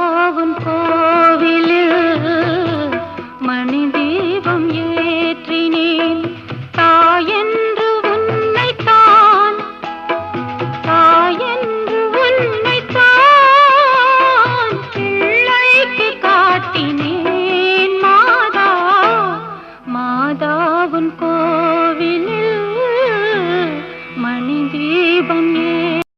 போகும் கோவிலில் மணி தீபம் ஏற்றினேன். தாயென்று உன்னைத்தான் தாயென்று உன்னைத்தான் பிள்ளைக்கு காட்டினேன் மாதா. மாதாவுன் கோவிலில் மணி தீபம்